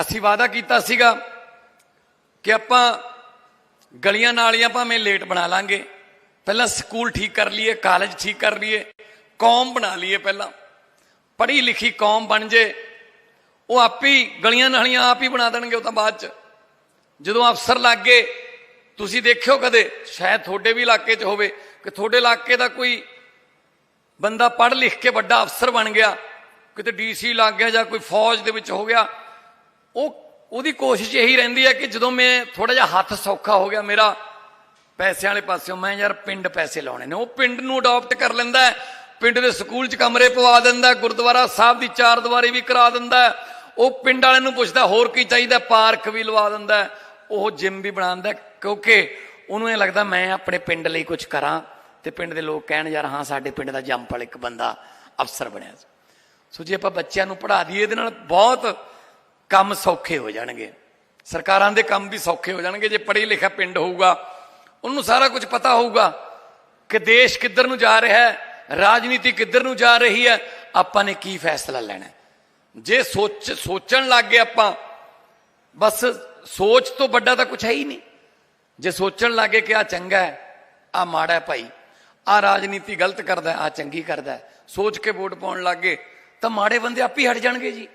ਅਸੀਂ ਵਾਅਦਾ ਕੀਤਾ ਸੀਗਾ ਕਿ ਆਪਾਂ ਗਲੀਆਂ ਨਾਲੀਆਂ ਭਾਵੇਂ ਲੇਟ ਬਣਾ ਲਾਂਗੇ। ਪਹਿਲਾਂ ਸਕੂਲ ਠੀਕ ਕਰ ਲਈਏ, ਕਾਲਜ ਠੀਕ ਕਰ ਲਈਏ, ਕੌਮ ਬਣਾ ਲਈਏ ਪਹਿਲਾਂ। ਪੜ੍ਹੀ ਲਿਖੀ ਕੌਮ ਬਣ ਜੇ, ਉਹ ਆਪੇ ਹੀ ਗਲੀਆਂ ਨਾਲੀਆਂ ਆਪ ਹੀ ਬਣਾ ਦੇਣਗੇ ਉਹ ਤਾਂ ਬਾਅਦ ਚ। ਜਦੋਂ ਅਫਸਰ ਲੱਗ ਗਏ, ਤੁਸੀਂ ਦੇਖਿਓ ਕਦੇ, ਸ਼ਾਇਦ ਤੁਹਾਡੇ ਵੀ ਇਲਾਕੇ 'ਚ ਹੋਵੇ, ਕਿ ਤੁਹਾਡੇ ਇਲਾਕੇ ਦਾ ਕੋਈ ਬੰਦਾ ਪੜ੍ਹ ਲਿਖ ਕੇ ਵੱਡਾ ਅਫਸਰ ਬਣ ਗਿਆ, ਕਿਤੇ ਡੀਸੀ ਲੱਗ ਗਿਆ ਜਾਂ ਕੋਈ ਫੌਜ ਦੇ ਵਿੱਚ ਹੋ ਗਿਆ ਉਹ ਉਹਦੀ ਕੋਸ਼ਿਸ਼ ਇਹੀ ਰਹਿੰਦੀ ਹੈ ਕਿ ਜਦੋਂ ਮੈਂ ਥੋੜਾ ਜਿਹਾ ਹੱਥ ਸੌਖਾ ਹੋ ਗਿਆ ਮੇਰਾ ਪੈਸੇ ਵਾਲੇ ਪਾਸਿਓਂ ਮੈਂ ਯਾਰ ਪਿੰਡ ਪੈਸੇ ਲਾਉਣੇ ਨੇ। ਉਹ ਪਿੰਡ ਨੂੰ ਅਡਾਪਟ ਕਰ ਲੈਂਦਾ ਪਿੰਡ ਦੇ ਸਕੂਲ 'ਚ ਕਮਰੇ ਪਵਾ ਦਿੰਦਾ ਗੁਰਦੁਆਰਾ ਸਾਹਿਬ ਦੀ ਚਾਰ ਦੀਵਾਰੀ ਵੀ ਕਰਾ ਦਿੰਦਾ ਉਹ ਪਿੰਡ ਵਾਲਿਆਂ ਨੂੰ ਪੁੱਛਦਾ ਹੋਰ ਕੀ ਚਾਹੀਦਾ? ਪਾਰਕ ਵੀ ਲਵਾ ਦਿੰਦਾ ਉਹ ਜਿਮ ਵੀ ਬਣਾਉਂਦਾ ਹੈ, ਕਿਉਂਕਿ ਉਹਨੂੰ ਇਹ ਲੱਗਦਾ ਮੈਂ ਆਪਣੇ ਪਿੰਡ ਲਈ ਕੁਝ ਕਰਾਂ ਤੇ ਪਿੰਡ ਦੇ ਲੋਕ ਕਹਿਣ ਯਾਰ ਹਾਂ ਸਾਡੇ ਪਿੰਡ ਦਾ ਜੰਪਲ ਇੱਕ ਬੰਦਾ ਅਫਸਰ ਬਣਿਆ ਸੋ ਜੇ ਆਪਾਂ ਬੱਚਿਆਂ ਨੂੰ ਪੜ੍ਹਾ ਦਈਏ ਇਹਦੇ ਨਾਲ ਬਹੁਤ ਕੰਮ ਸੌਖੇ ਹੋ ਜਾਣਗੇ। ਸਰਕਾਰਾਂ ਦੇ ਕੰਮ ਵੀ ਸੌਖੇ ਹੋ ਜਾਣਗੇ। ਜੇ ਪੜ੍ਹੇ ਲਿਖਿਆ ਪਿੰਡ ਹੋਊਗਾ, ਉਹਨੂੰ ਸਾਰਾ ਕੁਝ ਪਤਾ ਹੋਊਗਾ ਕਿ ਦੇਸ਼ ਕਿੱਧਰ ਨੂੰ ਜਾ ਰਿਹਾ ਹੈ, ਰਾਜਨੀਤੀ ਕਿੱਧਰ ਨੂੰ ਜਾ ਰਹੀ ਹੈ, ਆਪਾਂ ਨੇ ਕੀ ਫੈਸਲਾ ਲੈਣਾ ਜੇ ਸੋਚ, ਸੋਚਣ ਲੱਗ ਗਏ ਆਪਾਂ, ਬਸ ਸੋਚ ਤੋਂ ਵੱਡਾ ਤਾਂ ਕੁਝ ਹੈ ਹੀ ਨਹੀਂ। ਜੇ ਸੋਚਣ ਲੱਗੇ ਕਿ ਆ ਚੰਗਾ ਹੈ ਆ ਮਾੜਾ ਹੈ ਭਾਈ ਆ ਰਾਜਨੀਤੀ ਗਲਤ ਕਰਦਾ ਆ ਚੰਗੀ ਕਰਦਾ ਸੋਚ ਕੇ ਵੋਟ ਪਾਉਣ ਲੱਗੇ ਤਾਂ ਮਾੜੇ ਬੰਦੇ ਆਪ ਹੀ ਹਟ ਜਾਣਗੇ ਜੀ।